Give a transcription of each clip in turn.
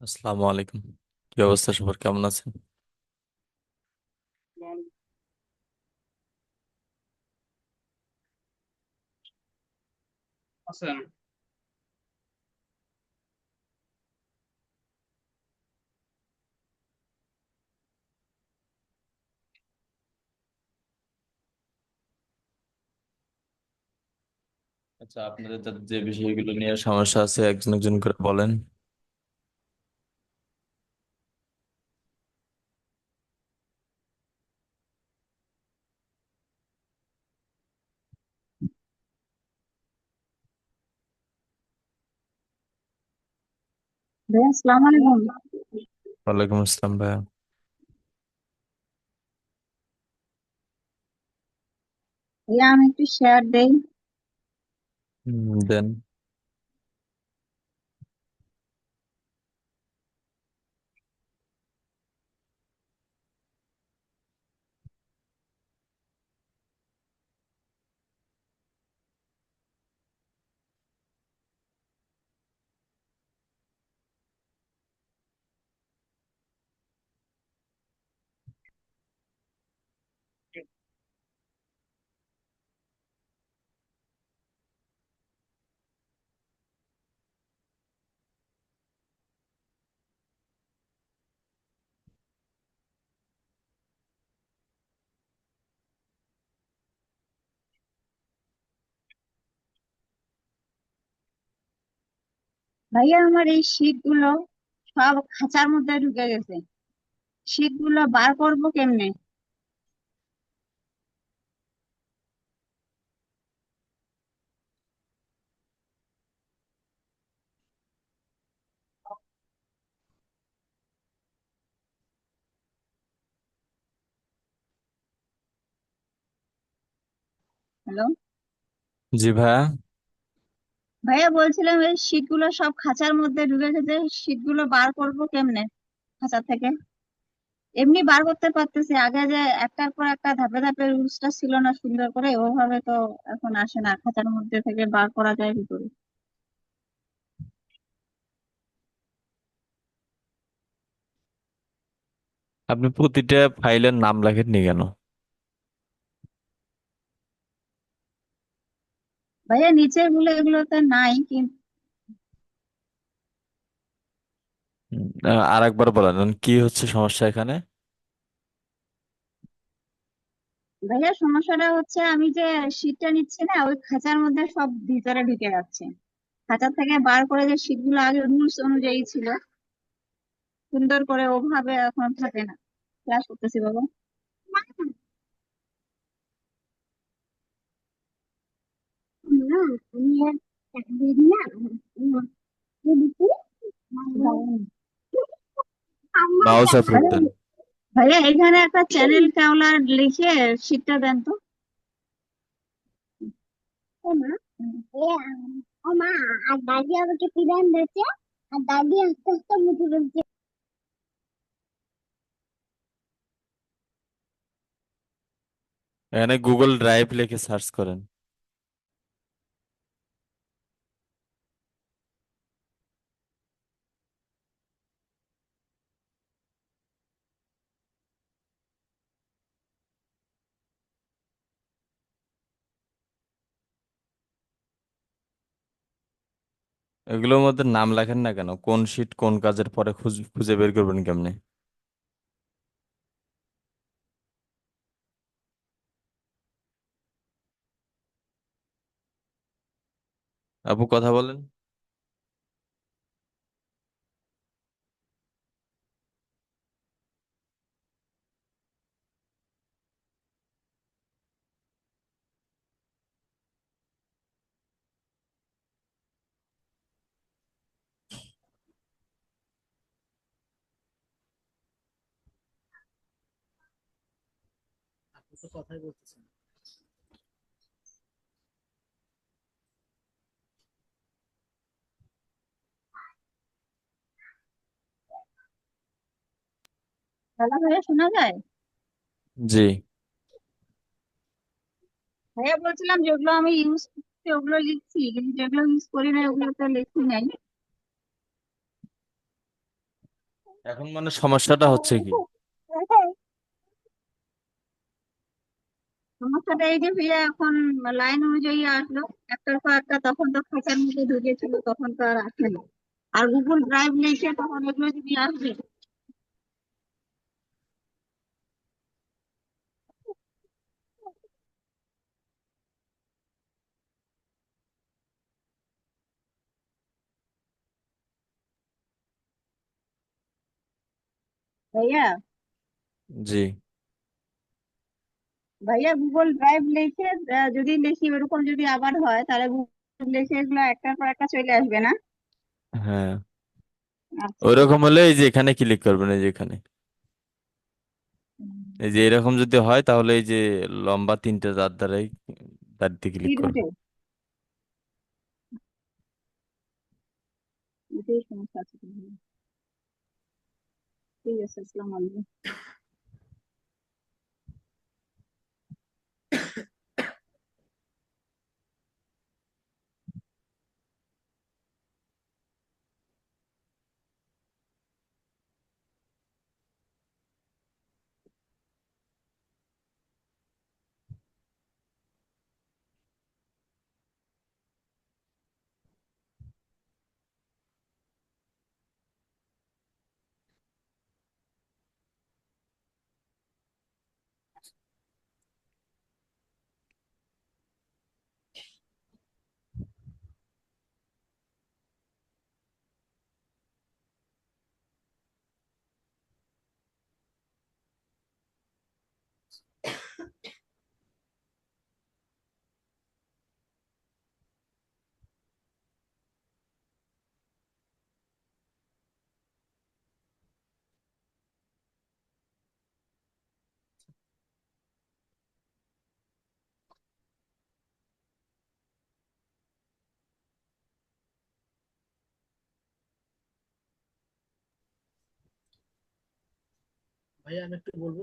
আসসালামু আলাইকুম। কি অবস্থা সবার? কেমন আছেন? আছেন? আচ্ছা আপনাদের যে বিষয়গুলো নিয়ে সমস্যা আছে একজন একজন করে বলেন। ভাইয়া আসসালামু আলাইকুম ওয়ালাইকুম আসসালাম ভাইয়া ভাইয়া আমি একটু শেয়ার দেই দেন ভাইয়া, আমার এই শীটগুলো সব খাঁচার মধ্যে ঢুকে গেছে। শীটগুলো বার করব কেমনে? হ্যালো? জি ভাইয়া। ভাইয়া বলছিলাম এই শীটগুলো সব খাঁচার মধ্যে ঢুকে গেছে শীটগুলো বার করব কেমনে খাঁচা থেকে? এমনি বার করতে পারতেছি, আগে যে একটার পর একটা ধাপে ধাপে রুলসটা ছিল না সুন্দর করে, ওভাবে তো এখন আসে না, খাঁচার মধ্যে থেকে বার করা যায় কি করে? আপনি প্রতিটা ফাইলের নাম লেখেননি কেন? ভাইয়া নিচেরগুলো এগুলোতে নাই কিন্তু আর একবার বলেন কি হচ্ছে সমস্যা এখানে? ভাইয়া সমস্যাটা হচ্ছে আমি যে শীটটা নিচ্ছি না ওই খাঁচার মধ্যে সব ভিতরে ঢুকে যাচ্ছে। খাঁচা থেকে বার করে যে শীটগুলো আগে রুলস অনুযায়ী ছিল সুন্দর করে ওভাবে এখন থাকে না। ক্লাস করতেছি বাবা। ভাইয়া এখানে একটা চ্যানেল কাউলার লিখে শীটটা দেন তো। আর দাদি আমাকে পিরান দিয়েছে আর দাদি আস্তে আস্তে মুখে বলছে এখানে গুগল ড্রাইভ লিখে সার্চ করেন। এগুলোর মধ্যে নাম লেখেন না কেন? কোন শিট কোন কাজের পরে খুঁজ- বের করবেন কেমনে? আপু, কথা বলেন। তো কথাই ভাইয়া শোনা যায়? জি। ভাইয়া বলছিলাম যেগুলো আমি ইউজ করছি ওগুলো লিখছি কিন্তু যেগুলো ইউজ করি না ওগুলো তো লিখি নাই। এখন মানে সমস্যাটা হচ্ছে কি? সমস্যাটা এই যে ভাইয়া এখন লাইন অনুযায়ী আসলো, একটার পর একটা তখন তো খাঁচার মধ্যে ঢুকেছিল, তখন তো আর আসে না। আর গুগল ড্রাইভ লিখে তখন এগুলো যদি আসবে ভাইয়া জি। ভাইয়া গুগল ড্রাইভ লিখে যদি লিখি এরকম যদি আবার হয় তাহলে গুগল লিখে এগুলো একটার পর একটা চলে আসবে না? হ্যাঁ। আচ্ছা। ওইরকম হলে এই যে এখানে ক্লিক করবেন এই যে এখানে। এই যে এরকম যদি হয় তাহলে এই যে লম্বা তিনটে দাঁত দ্বারাই দাঁড়িয়ে ক্লিক করবেন। ঠিক আছে আসসালামু আলাইকুম। ভাইয়া আমি একটু বলব?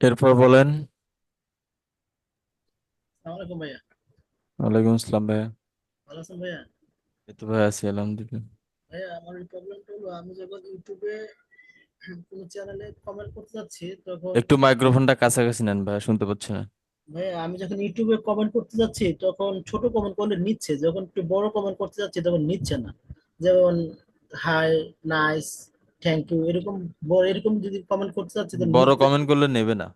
এরপর বলেন। ওয়ালাইকুম আসসালাম ভাইয়া। ভালো আছেন ভাইয়া? এই তো ভাই আছি আলহামদুলিল্লাহ। ভাইয়া আমার প্রবলেমটা হলো আমি যখন ইউটিউবে কোনো চ্যানেলে কমেন্ট করতে যাচ্ছি তখন একটু মাইক্রোফোনটা কাছাকাছি নেন ভাইয়া শুনতে পাচ্ছি না। ভাইয়া আমি যখন ইউটিউবে কমেন্ট করতে যাচ্ছি তখন ছোট কমেন্ট করলে নিচ্ছে যখন একটু বড় কমেন্ট করতে যাচ্ছি তখন নিচ্ছে না। যেমন হাই নাইস থ্যাংক ইউ এরকম বড় এরকম যদি কমেন্ট করতে যাচ্ছি তো বড় কমেন্ট করলে নেবে না।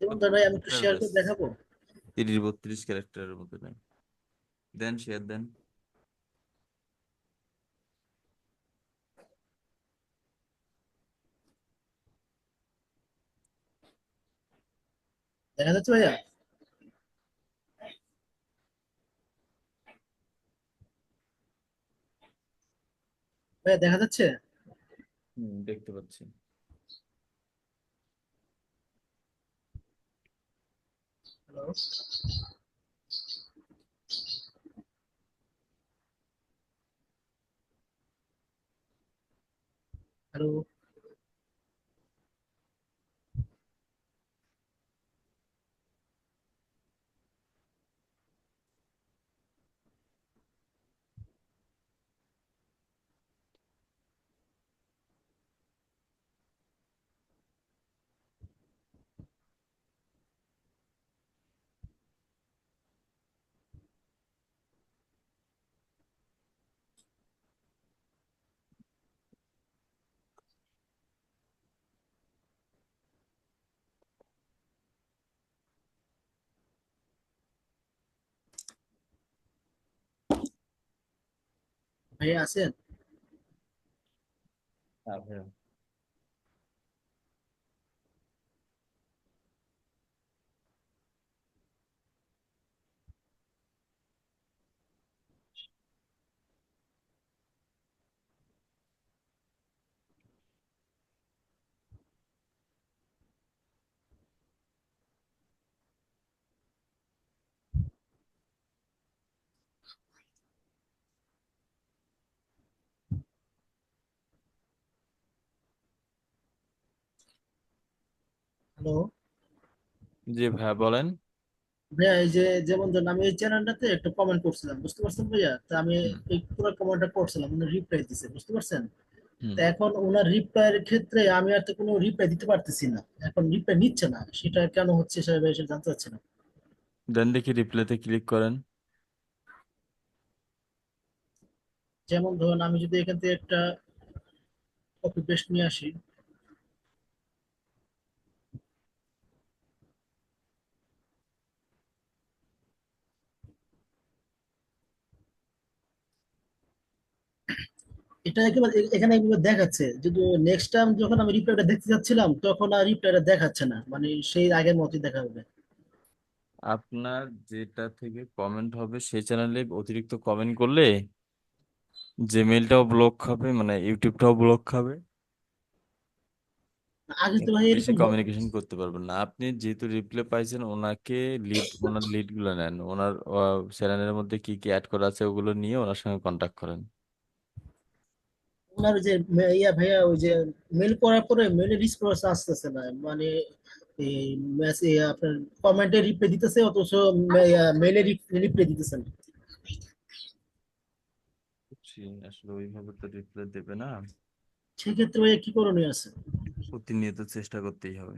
যেমন ধর আমি একটু শেয়ার করে দেখাবো। তিরিশ বত্রিশ ক্যারেক্টারের মধ্যে নেন দেন শেয়ার দেন। দেখা যাচ্ছে ভাইয়া? ভাইয়া দেখা যাচ্ছে? হুম দেখতে পাচ্ছি। হ্যালো হ্যালো ভাইয়া আছেন? হ্যালো। জি ভাইয়া বলেন। ভাইয়া এই যে যেমন ধরুন আমি এই চ্যানেলটাতে একটা কমেন্ট করছিলাম বুঝতে পারছেন ভাইয়া? তা আমি এই পুরো কমেন্টটা করছিলাম উনি রিপ্লাই দিছে বুঝতে পারছেন? তা এখন ওনার রিপ্লাইয়ের ক্ষেত্রে আমি আর তো কোনো রিপ্লাই দিতে পারতেছি না এখন রিপ্লাই নিচ্ছে না সেটা কেন হচ্ছে সেটা এসে জানতে চাচ্ছি না। দেন দেখি রিপ্লাইতে ক্লিক করেন। যেমন ধরুন আমি যদি এখান থেকে একটা কপি পেস্ট নিয়ে আসি এটা একেবারে এখানে এগুলো দেখাচ্ছে যদি নেক্সট টাইম যখন আমি রিপ্লাইটা দেখতে যাচ্ছিলাম তখন আর রিপ্লাইটা দেখাচ্ছে না। মানে সেই আগের মতোই দেখাবে আপনার যেটা থেকে কমেন্ট হবে সেই চ্যানেলে অতিরিক্ত কমেন্ট করলে জিমেইলটাও ব্লক খাবে মানে ইউটিউবটাও ব্লক খাবে আগে তো ভাই বেশি কমিউনিকেশন করতে পারবেন না। আপনি যেহেতু রিপ্লাই পাইছেন ওনাকে লিড ওনার লিডগুলো নেন। ওনার চ্যানেলের মধ্যে কি কি অ্যাড করা আছে ওগুলো নিয়ে ওনার সঙ্গে কন্ট্যাক্ট করেন। ওনার যে ইয়া ভাইয়া ওই যে মেল করার পরে মেলে রিসপন্স আসতেছে না। মানে আপনার কমেন্টে রিপ্লাই দিতেছে অথচ মেলে রিপ্লাই দিতেছে না। আসলে ওইভাবে তো রিপ্লাই দেবে না। সেক্ষেত্রে ভাইয়া কি করণীয় আছে? প্রতিনিয়ত চেষ্টা করতেই হবে।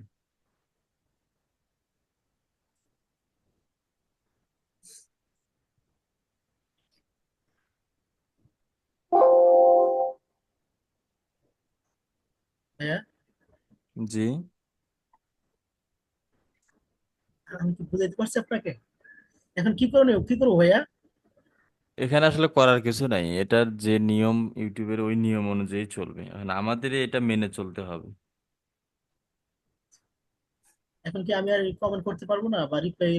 ভাইয়া জি আমি কি বুঝাইতে পারছি আপনাকে এখন কি করণীয় কি করব ভাইয়া? এখানে আসলে করার কিছু নাই। এটার যে নিয়ম ইউটিউবের ওই নিয়ম অনুযায়ী চলবে। এখন আমাদের এটা মেনে চলতে হবে। এখন কি আমি আর কমেন্ট করতে পারব না? বা রিপ্লাই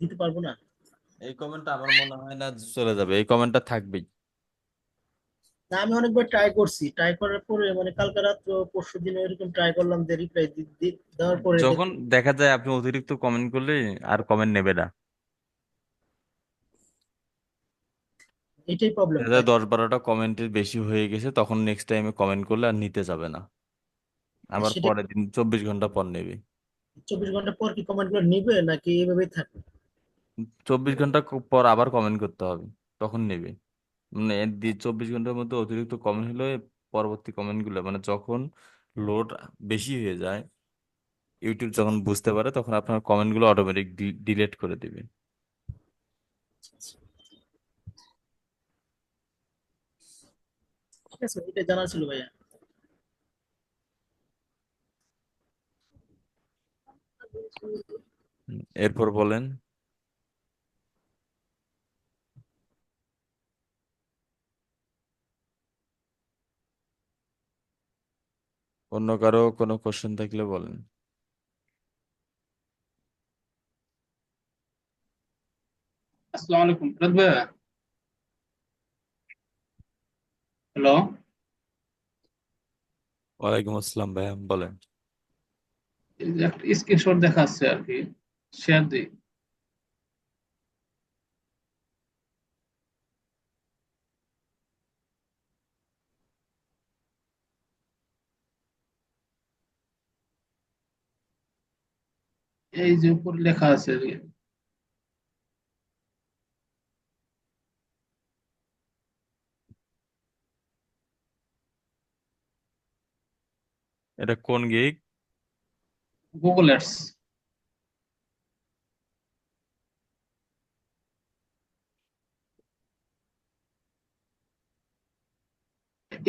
দিতে পারব না? এই কমেন্টটা আমার মনে হয় না চলে যাবে। এই কমেন্টটা থাকবেই। না আমি অনেকবার ট্রাই করছি। ট্রাই করার পরে মানে কালকে রাত্র পরশু দিন এরকম ট্রাই করলাম যে রিপ্লাই দেওয়ার পরে যখন দেখা যায় আপনি অতিরিক্ত কমেন্ট করলে আর কমেন্ট নেবে না। এটাই প্রবলেম দেখা যায় দশ বারোটা কমেন্টের বেশি হয়ে গেছে তখন নেক্সট টাইমে কমেন্ট করলে আর নিতে যাবে না। আবার সেটা পরের দিন চব্বিশ ঘণ্টা পর নেবে। চব্বিশ ঘণ্টা পর কি কমেন্টগুলো নিবে নাকি এভাবেই থাকবে? চব্বিশ ঘণ্টা ক- পর আবার কমেন্ট করতে হবে তখন নেবে। মানে চব্বিশ ঘণ্টার মধ্যে অতিরিক্ত কমেন্ট হলে পরবর্তী কমেন্টগুলো। মানে যখন লোড বেশি হয়ে যায় ইউটিউব যখন বুঝতে পারে তখন আপনার কমেন্টগুলো অটোমেটিক ডিলিট করে দিবে ঠিক আছে এটা জানা ছিল ভাইয়া। এরপর বলেন। অন্য কারও কোনো কোশ্চেন থাকলে বলেন। আসসালামু আলাইকুম হ্যালো ওয়ালাইকুম আসসালাম ভাইয়া বলেন। এই যে একটা স্ক্রিনশট দেখাচ্ছে আর কি শেয়ার দিই। এই যে উপরে লেখা আছে এটা কোন গিগ গুগল অ্যাডস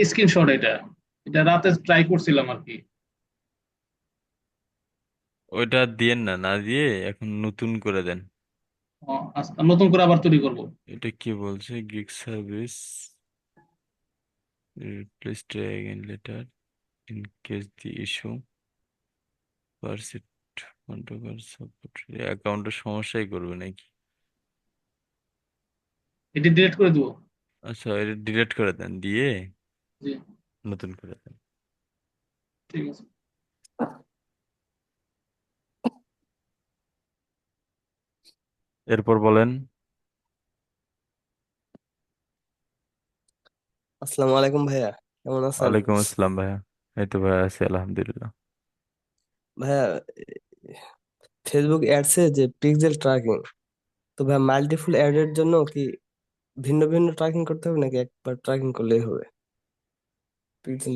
স্ক্রিনশট এটা। এটা রাতে ট্রাই করছিলাম আর কি। ওইটা দিয়েন না না দিয়ে এখন নতুন করে দেন। ও, আচ্ছা, নতুন করে আবার তৈরি করব। এটা কি বলছে? Gig service Please try again later in case the issue persist. Control support. অ্যাকাউন্টের সমস্যাই করবে নাকি? এটি ডিলিট করে দিব। আচ্ছা এটা ডিলিট করে দেন দিয়ে জি। নতুন করে দেন। ঠিক আছে। এরপর বলেন। আসসালামু আলাইকুম ভাইয়া কেমন আছেন? ওয়ালাইকুম আসসালাম ভাইয়া। এই তো ভাইয়া আছি আলহামদুলিল্লাহ। ভাইয়া ফেসবুক অ্যাডসে যে পিক্সেল ট্র্যাকিং তো ভাইয়া মাল্টিপল অ্যাডের জন্য কি ভিন্ন ভিন্ন ট্র্যাকিং করতে হবে নাকি একবার ট্র্যাকিং করলেই হবে? পিক্সেল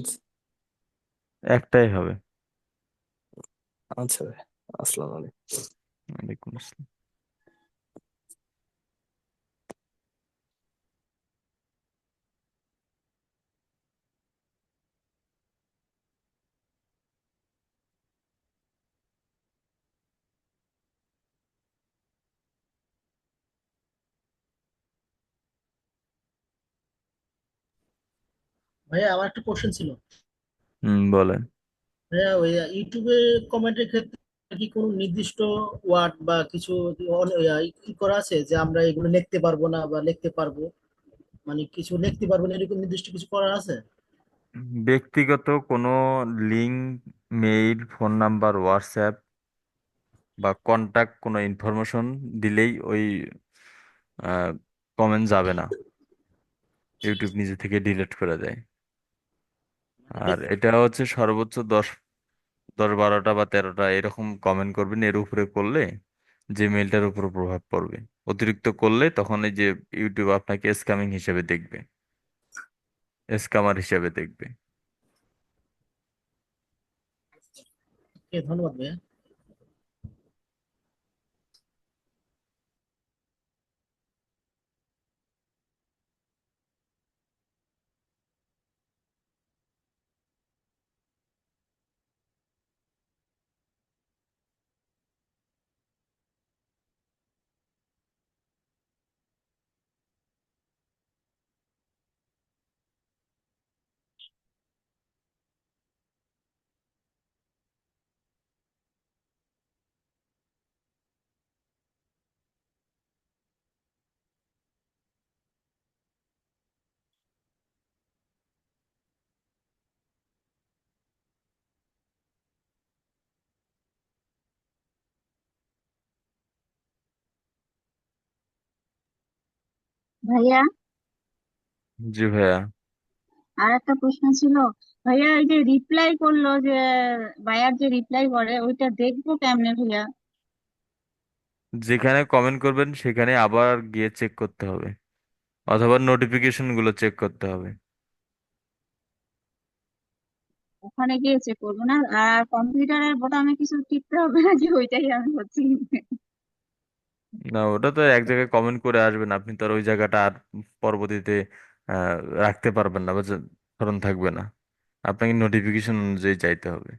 একটাই হবে। আচ্ছা ভাই আসসালামু আলাইকুম। ওয়ালাইকুম আসসালাম। ভাইয়া আমার একটা কোশ্চেন ছিল। হুম বলেন। ভাইয়া ওই ইউটিউবে কমেন্টের ক্ষেত্রে কি কোনো নির্দিষ্ট ওয়ার্ড বা কিছু ই করা আছে যে আমরা এগুলো লিখতে পারব না বা লিখতে পারব? মানে কিছু লিখতে পারব না এরকম নির্দিষ্ট কিছু করা আছে? ব্যক্তিগত কোনো link mail phone number WhatsApp বা কন্টাক্ট কোনো ইনফরমেশন দিলেই ওই কমেন্ট যাবে না। ইউটিউব নিজে থেকে ডিলিট করে দেয়। আর এটা হচ্ছে সর্বোচ্চ দশ দশ বারোটা বা তেরোটা এরকম কমেন্ট করবেন, এর উপরে করলে যে মেলটার উপর প্রভাব পড়বে। অতিরিক্ত করলে তখন এই যে ইউটিউব আপনাকে স্ক্যামিং হিসেবে দেখবে। স্ক্যামার হিসেবে দেখবে। ধন্যবাদ ভাইয়া। ভাইয়া? জি ভাইয়া। আর একটা প্রশ্ন ছিল ভাইয়া এই যে রিপ্লাই করল যে বায়ার যে রিপ্লাই করে ওইটা দেখব কেমনে ভাইয়া? যেখানে কমেন্ট করবেন সেখানে আবার গিয়ে চেক করতে হবে। অথবা নোটিফিকেশনগুলো চেক করতে হবে। ওখানে গিয়ে চেক করব না? আর কম্পিউটারের বোতামে কিছু টিপতে হবে নাকি? ওইটাই আমি হচ্ছি না ওটা তো এক জায়গায় কমেন্ট করে আসবেন। আপনি তো আর ওই জায়গাটা আর পরবর্তীতে আহ, রাখতে পারবেন না বা ধরুন থাকবে না। আপনাকে নোটিফিকেশন অনুযায়ী চাইতে হবে।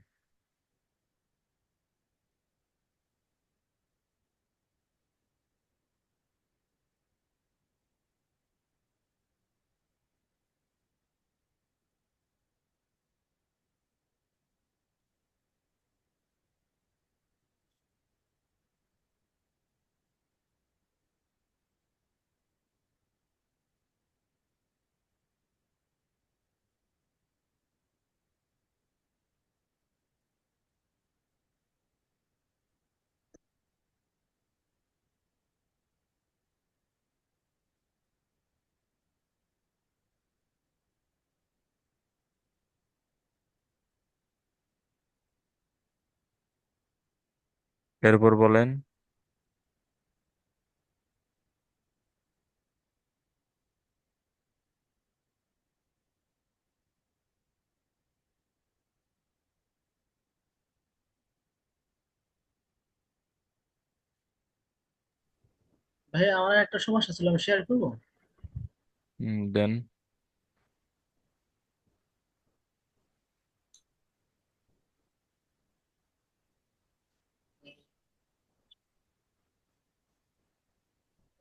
এরপর বলেন ভাইয়া আমার একটা সমস্যা ছিল আমি শেয়ার করব? দেন।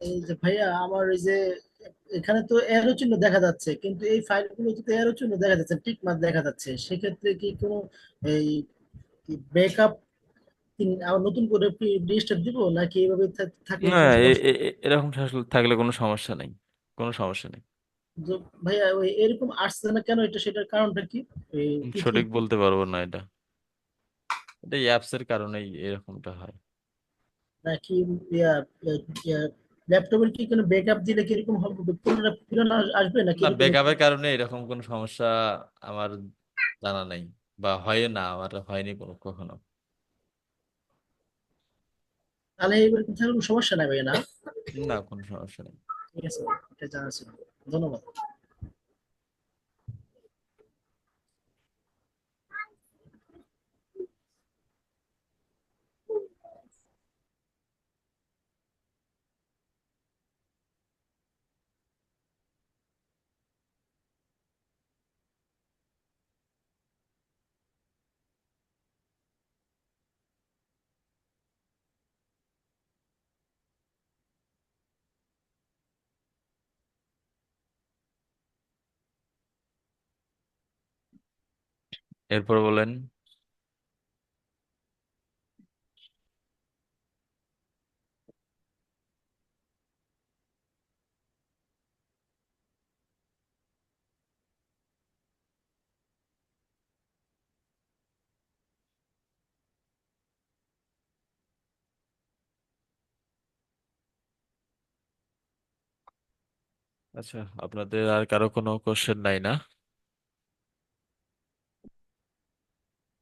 এই যে ভাইয়া আমার এই যে এখানে তো এরো চিহ্ন দেখা যাচ্ছে কিন্তু এই ফাইলগুলো তো এরো চিহ্ন দেখা যাচ্ছে টিক মার্ক দেখা যাচ্ছে। সেক্ষেত্রে কি কোনো এই ব্যাকআপ নতুন করে রেজিস্টার দিব নাকি এইভাবে থাকলে না কোনো সমস্যা? এ- এ- এরকম থাকলে থাকলে কোনো সমস্যা নেই কোনো সমস্যা নেই। ভাইয়া ওই এরকম আসছে না কেন? এটা সেটার কারণটা কি? সঠিক বলতে পারব না এটা। এটা অ্যাপস এর কারণেই এরকমটা হয়। নাকি ল্যাপটপের কি কোনো ব্যাকআপ দিলে কি এরকম হবে পুনরায় ফিরানো আসবে নাকি না ব্যাকআপের কারণে এরকম কোনো সমস্যা আমার জানা নাই বা হয় না আমার হয়নি কোনো কখনো। তাহলে এবার কোনো সমস্যা নেই না? না কোনো সমস্যা নেই। ঠিক আছে এটা জানা ছিল। ধন্যবাদ। এরপর বলেন। আচ্ছা আপনাদের আর কারও কোনো কোশ্চেন নাই না?